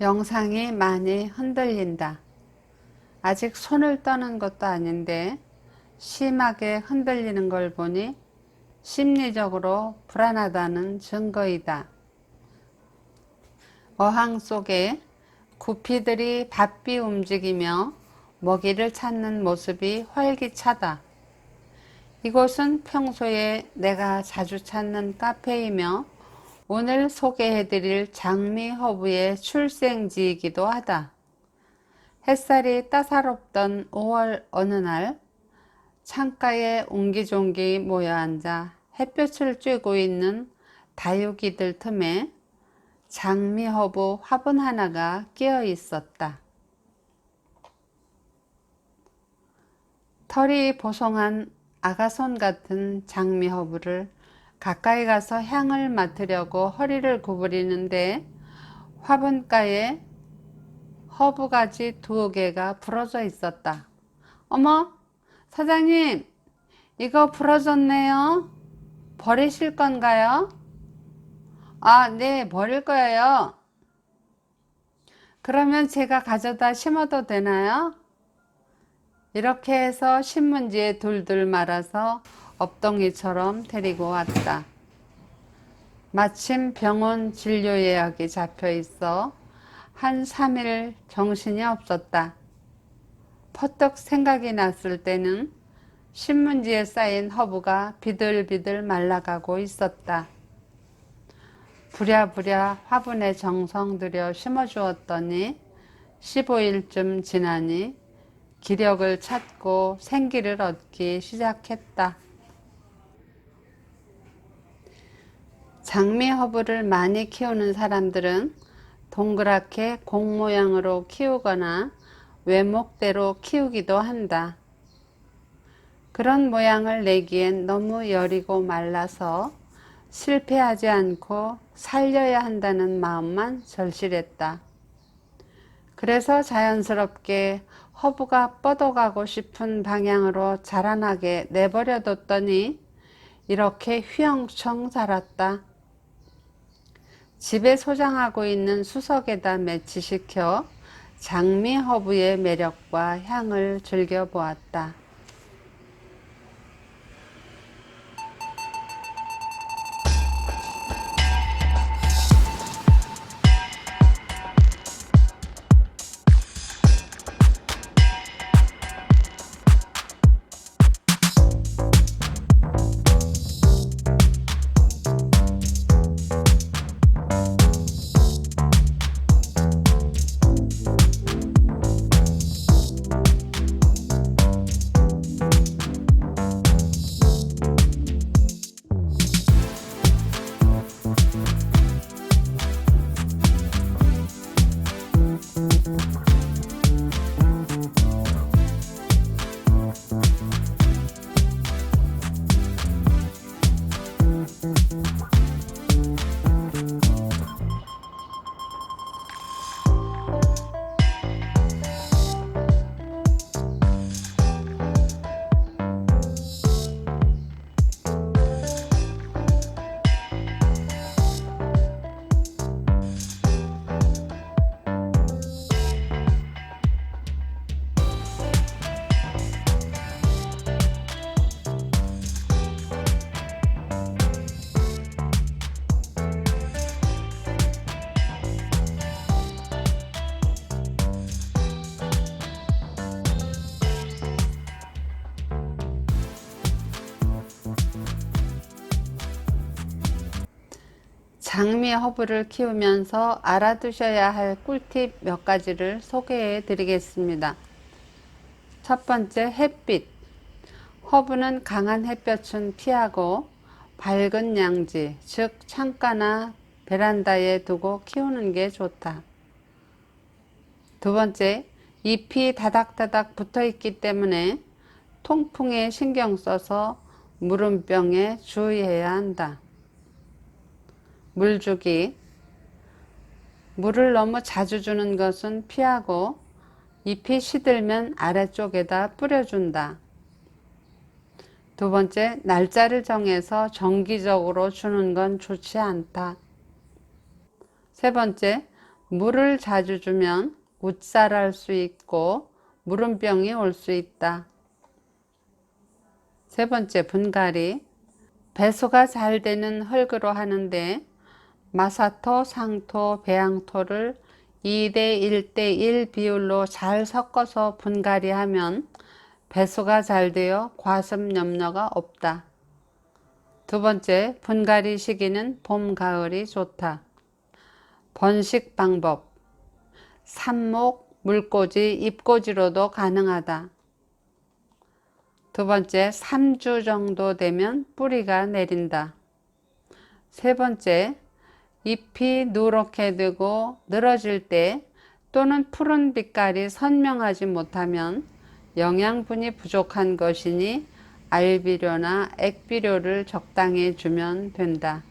영상이 많이 흔들린다. 아직 손을 떠는 것도 아닌데 심하게 흔들리는 걸 보니 심리적으로 불안하다는 증거이다. 어항 속에 구피들이 바삐 움직이며 먹이를 찾는 모습이 활기차다. 이곳은 평소에 내가 자주 찾는 카페이며 오늘 소개해드릴 장미 허브의 출생지이기도 하다. 햇살이 따사롭던 5월 어느 날 창가에 옹기종기 모여 앉아 햇볕을 쬐고 있는 다육이들 틈에 장미 허브 화분 하나가 끼어 있었다. 털이 보송한 아가손 같은 장미 허브를 가까이 가서 향을 맡으려고 허리를 구부리는데 화분가에 허브가지 두 개가 부러져 있었다. 어머, 사장님, 이거 부러졌네요. 버리실 건가요? 아, 네, 버릴 거예요. 그러면 제가 가져다 심어도 되나요? 이렇게 해서 신문지에 둘둘 말아서 업덩이처럼 데리고 왔다. 마침 병원 진료 예약이 잡혀 있어 한 3일 정신이 없었다. 퍼뜩 생각이 났을 때는 신문지에 쌓인 허브가 비들비들 말라가고 있었다. 부랴부랴 화분에 정성 들여 심어주었더니 15일쯤 지나니 기력을 찾고 생기를 얻기 시작했다. 장미 허브를 많이 키우는 사람들은 동그랗게 공 모양으로 키우거나 외목대로 키우기도 한다. 그런 모양을 내기엔 너무 여리고 말라서 실패하지 않고 살려야 한다는 마음만 절실했다. 그래서 자연스럽게 허브가 뻗어가고 싶은 방향으로 자라나게 내버려뒀더니 이렇게 휘영청 자랐다. 집에 소장하고 있는 수석에다 매치시켜 장미 허브의 매력과 향을 즐겨보았다. 장미 허브를 키우면서 알아두셔야 할 꿀팁 몇 가지를 소개해 드리겠습니다. 첫 번째, 햇빛. 허브는 강한 햇볕은 피하고 밝은 양지, 즉 창가나 베란다에 두고 키우는 게 좋다. 두 번째, 잎이 다닥다닥 붙어 있기 때문에 통풍에 신경 써서 물음병에 주의해야 한다. 물 주기. 물을 너무 자주 주는 것은 피하고 잎이 시들면 아래쪽에다 뿌려준다. 두 번째, 날짜를 정해서 정기적으로 주는 건 좋지 않다. 세 번째, 물을 자주 주면 웃살할 수 있고 물음병이 올 수 있다. 세 번째 분갈이 배수가 잘 되는 흙으로 하는데 마사토, 상토, 배양토를 2대 1대 1 비율로 잘 섞어서 분갈이 하면 배수가 잘 되어 과습 염려가 없다. 두 번째, 분갈이 시기는 봄, 가을이 좋다. 번식 방법. 삽목, 물꽂이, 잎꽂이로도 가능하다. 두 번째, 3주 정도 되면 뿌리가 내린다. 세 번째, 잎이 누렇게 되고 늘어질 때 또는 푸른 빛깔이 선명하지 못하면 영양분이 부족한 것이니 알비료나 액비료를 적당히 주면 된다.